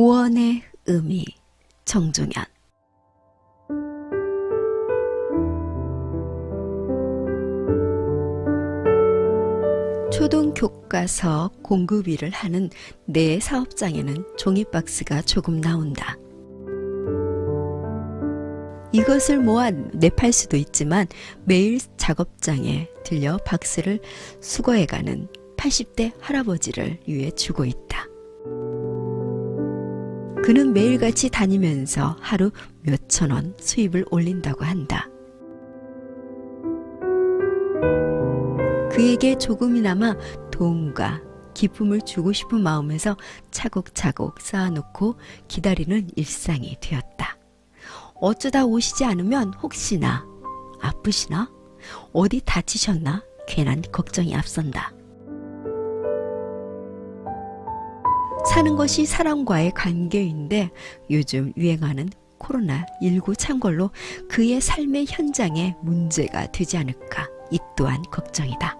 오원의 의미 정종현 초등 교과서 공급 일을 하는 내 사업장에는 종이 박스가 조금 나온다. 이것을 모아 내팔 수도 있지만 매일 작업장에 들려 박스를 수거해가는 80대 할아버지를 위해 주고 있다. 그는 매일같이 다니면서 하루 몇천 원 수입을 올린다고 한다. 그에게 조금이나마 도움과 기쁨을 주고 싶은 마음에서 차곡차곡 쌓아놓고 기다리는 일상이 되었다. 어쩌다 오시지 않으면 혹시나 아프시나? 어디 다치셨나? 괜한 걱정이 앞선다. 사는 것이 사람과의 관계인데 요즘 유행하는 코로나19 창궐로 그의 삶의 현장에 문제가 되지 않을까 이 또한 걱정이다.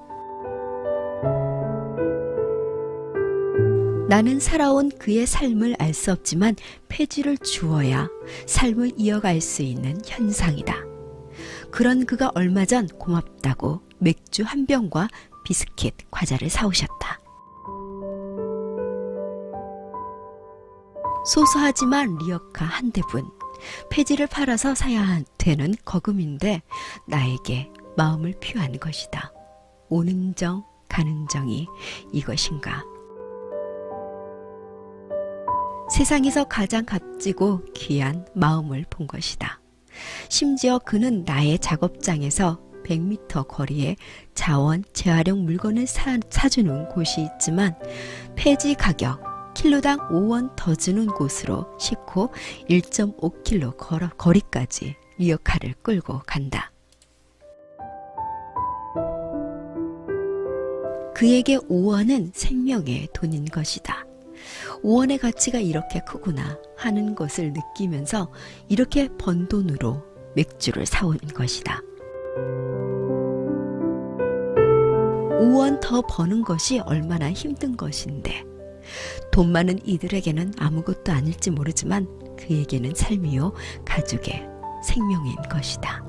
나는 살아온 그의 삶을 알 수 없지만 폐지를 주어야 삶을 이어갈 수 있는 현상이다. 그런 그가 얼마 전 고맙다고 맥주 한 병과 비스킷, 과자를 사오셨다. 소소하지만 리어카 한 대분. 폐지를 팔아서 사야 되는 거금인데 나에게 마음을 표한 것이다. 오는 정, 가는 정이 이것인가. 세상에서 가장 값지고 귀한 마음을 본 것이다. 심지어 그는 나의 작업장에서 100m 거리에 자원 재활용 물건을 사, 사주는 곳이 있지만 폐지 가격 킬로당 5원 더 주는 곳으로 싣고 1.5킬로 걸어, 거리까지 리어카를 끌고 간다. 그에게 5원은 생명의 돈인 것이다. 5원의 가치가 이렇게 크구나 하는 것을 느끼면서 이렇게 번 돈으로 맥주를 사온 것이다. 5원 더 버는 것이 얼마나 힘든 것인데 돈 많은 이들에게는 아무것도 아닐지 모르지만 그에게는 삶이요 가족의 생명인 것이다.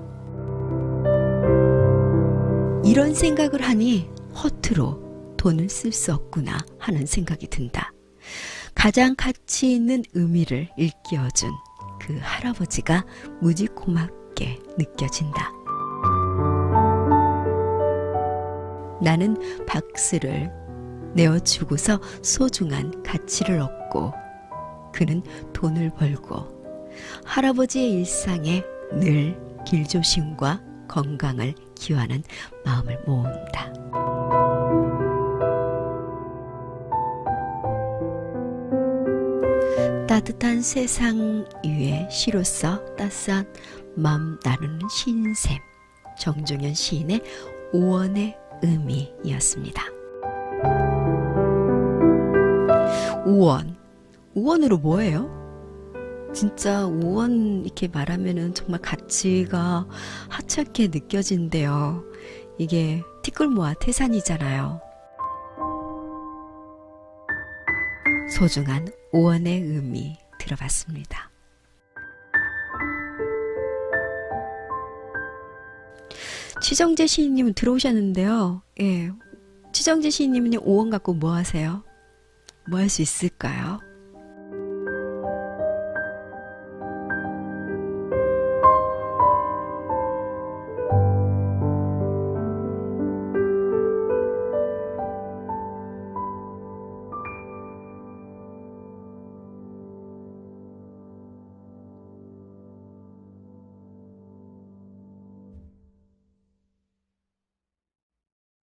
이런 생각을 하니 허투루 돈을 쓸 수 없구나 하는 생각이 든다. 가장 가치 있는 의미를 일깨워준 그 할아버지가 무지 고맙게 느껴진다. 나는 박스를 내어주고서 소중한 가치를 얻고 그는 돈을 벌고 할아버지의 일상에 늘 길조심과 건강을 기원하는 마음을 모은다. 따뜻한 세상 위에 시로서 따스한 마음 나누는 시인샘 정종현 시인의 5원의 의미였습니다. 5원 5원으로 뭐예요? 진짜 5원 이렇게 말하면은 정말 가치가 하찮게 느껴진대요. 이게 티끌모아 태산이잖아요. 소중한 5원의 의미 들어봤습니다. 치정재 시인님은 들어오셨는데요. 예. 치정재 시인님은 5원 갖고 뭐 하세요? 뭐 할 수 있을까요?